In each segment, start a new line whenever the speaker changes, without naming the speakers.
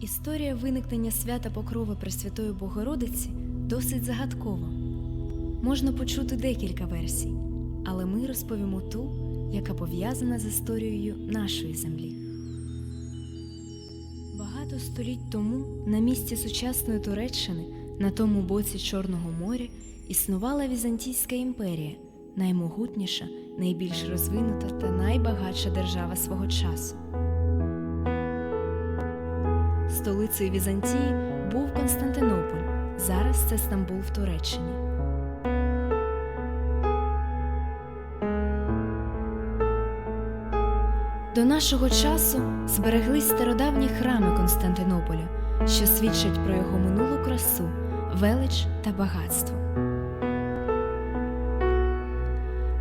Історія виникнення свята Покрови Пресвятої Богородиці досить загадкова. Можна почути декілька версій, але ми розповімо ту, яка пов'язана з історією нашої землі. Багато століть тому на місці сучасної Туреччини, на тому боці Чорного моря, існувала Візантійська імперія, наймогутніша, найбільш розвинута та найбагатша держава свого часу. Столицею Візантії був Константинополь. Зараз це Стамбул в Туреччині. До нашого часу збереглись стародавні храми Константинополя, що свідчать про його минулу красу, велич та багатство.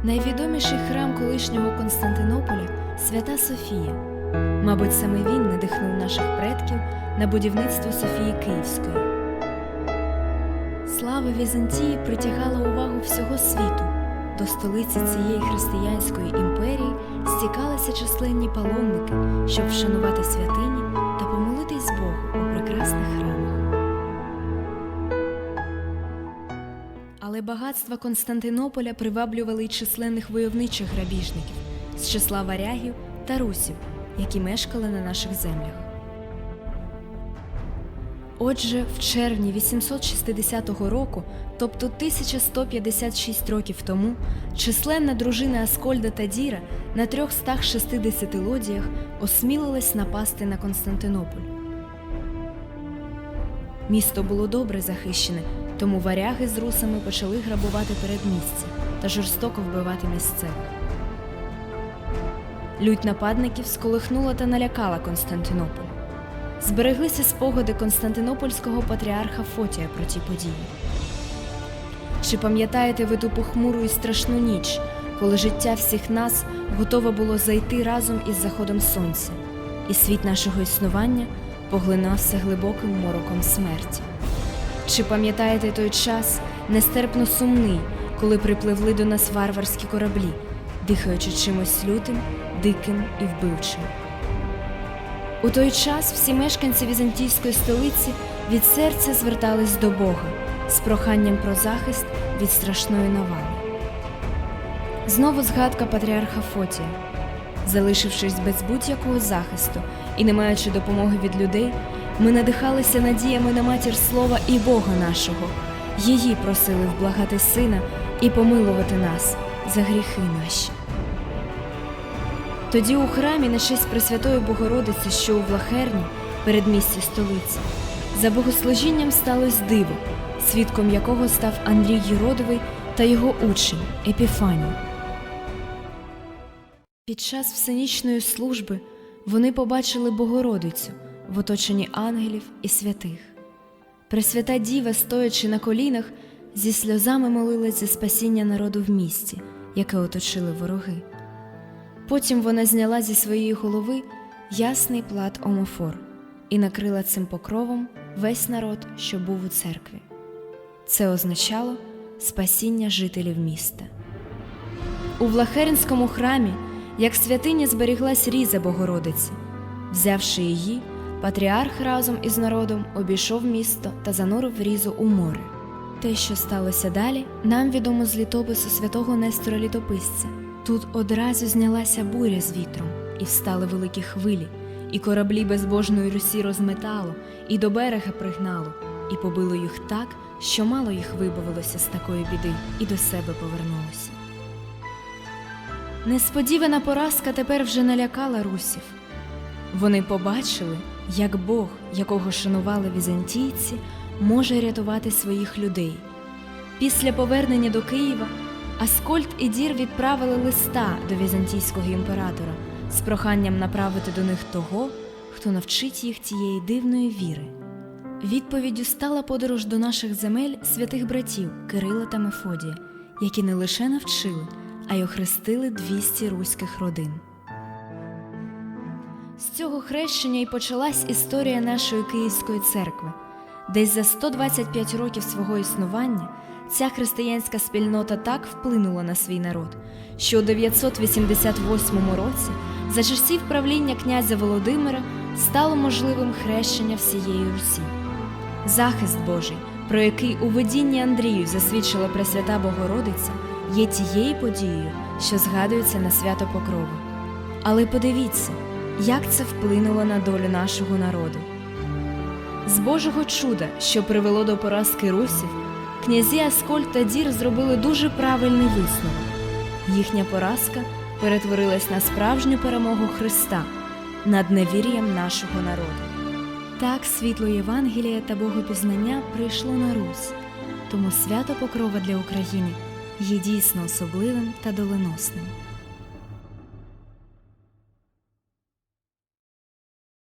Найвідоміший храм колишнього Константинополя свята Софія. Мабуть, саме він надихнув наших предків на будівництво Софії Київської. Слава Візантії притягала увагу всього світу. До столиці цієї християнської імперії стікалися численні паломники, щоб вшанувати святині та помолитись Богу у прекрасних храмах. Але багатства Константинополя приваблювали й численних войовничих грабіжників з числа варягів та русів, які мешкали на наших землях. Отже, в червні 860 року, тобто 1156 років тому, численна дружина Аскольда та Діра на 360 лодіях осмілилась напасти на Константинополь. Місто було добре захищене, тому варяги з русами почали грабувати передмістя та жорстоко вбивати місцевих. Лють нападників сколихнула та налякала Константинополь. Збереглися спогади Константинопольського патріарха Фотія про ті події. Чи пам'ятаєте ви ту похмуру і страшну ніч, коли життя всіх нас готове було зайти разом із заходом сонця, і світ нашого існування поглинався глибоким мороком смерті? Чи пам'ятаєте той час нестерпно сумний, коли припливли до нас варварські кораблі, дихаючи чимось лютим, диким і вбивчим? У той час всі мешканці візантійської столиці від серця звертались до Бога з проханням про захист від страшної навали. Знову згадка патріарха Фотія. Залишившись без будь-якого захисту і не маючи допомоги від людей, ми надихалися надіями на матір слова і Бога нашого. Її просили вблагати сина і помилувати нас за гріхи наші. Тоді у храмі на честь Пресвятої Богородиці, що у Влахерні, передмісті столиці, за богослужінням сталося диво, свідком якого став Андрій Єродовий та його учень Епіфаній. Під час всенічної служби вони побачили Богородицю в оточенні ангелів і святих. Пресвята Діва, стоячи на колінах, зі сльозами молилась за спасіння народу в місті, яке оточили вороги. Потім вона зняла зі своєї голови ясний плат омофор і накрила цим покровом весь народ, що був у церкві. Це означало спасіння жителів міста. У Влахеринському храмі, як святиня, зберіглась різа Богородиці. Взявши її, патріарх разом із народом обійшов місто та занурив різу у море. Те, що сталося далі, нам відомо з літопису святого Нестора Літописця. Тут одразу знялася буря з вітром, і встали великі хвилі, і кораблі безбожної Русі розметало, і до берега пригнало, і побило їх так, що мало їх вибавилося з такої біди, і до себе повернулося. Несподівана поразка тепер вже налякала русів. Вони побачили, як Бог, якого шанували візантійці, може рятувати своїх людей. Після повернення до Києва Аскольд і Дір відправили листа до візантійського імператора з проханням направити до них того, хто навчить їх тієї дивної віри. Відповіддю стала подорож до наших земель святих братів Кирила та Мефодія, які не лише навчили, а й охрестили 200 руських родин. З цього хрещення й почалась історія нашої Київської церкви. Десь за 125 років свого існування ця християнська спільнота так вплинула на свій народ, що у 988 році, за часів правління князя Володимира, стало можливим хрещення всієї Русі. Захист Божий, про який у видінні Андрію засвідчила Пресвята Богородиця, є тією подією, що згадується на свято Покрови. Але подивіться, як це вплинуло на долю нашого народу. З Божого чуда, що привело до поразки русів, князі Аскольд та Дір зробили дуже правильний висновок. Їхня поразка перетворилась на справжню перемогу Христа над невір'ям нашого народу. Так світло Євангелія та Богопізнання прийшло на Русь, тому свято Покрова для України є дійсно особливим та доленосним.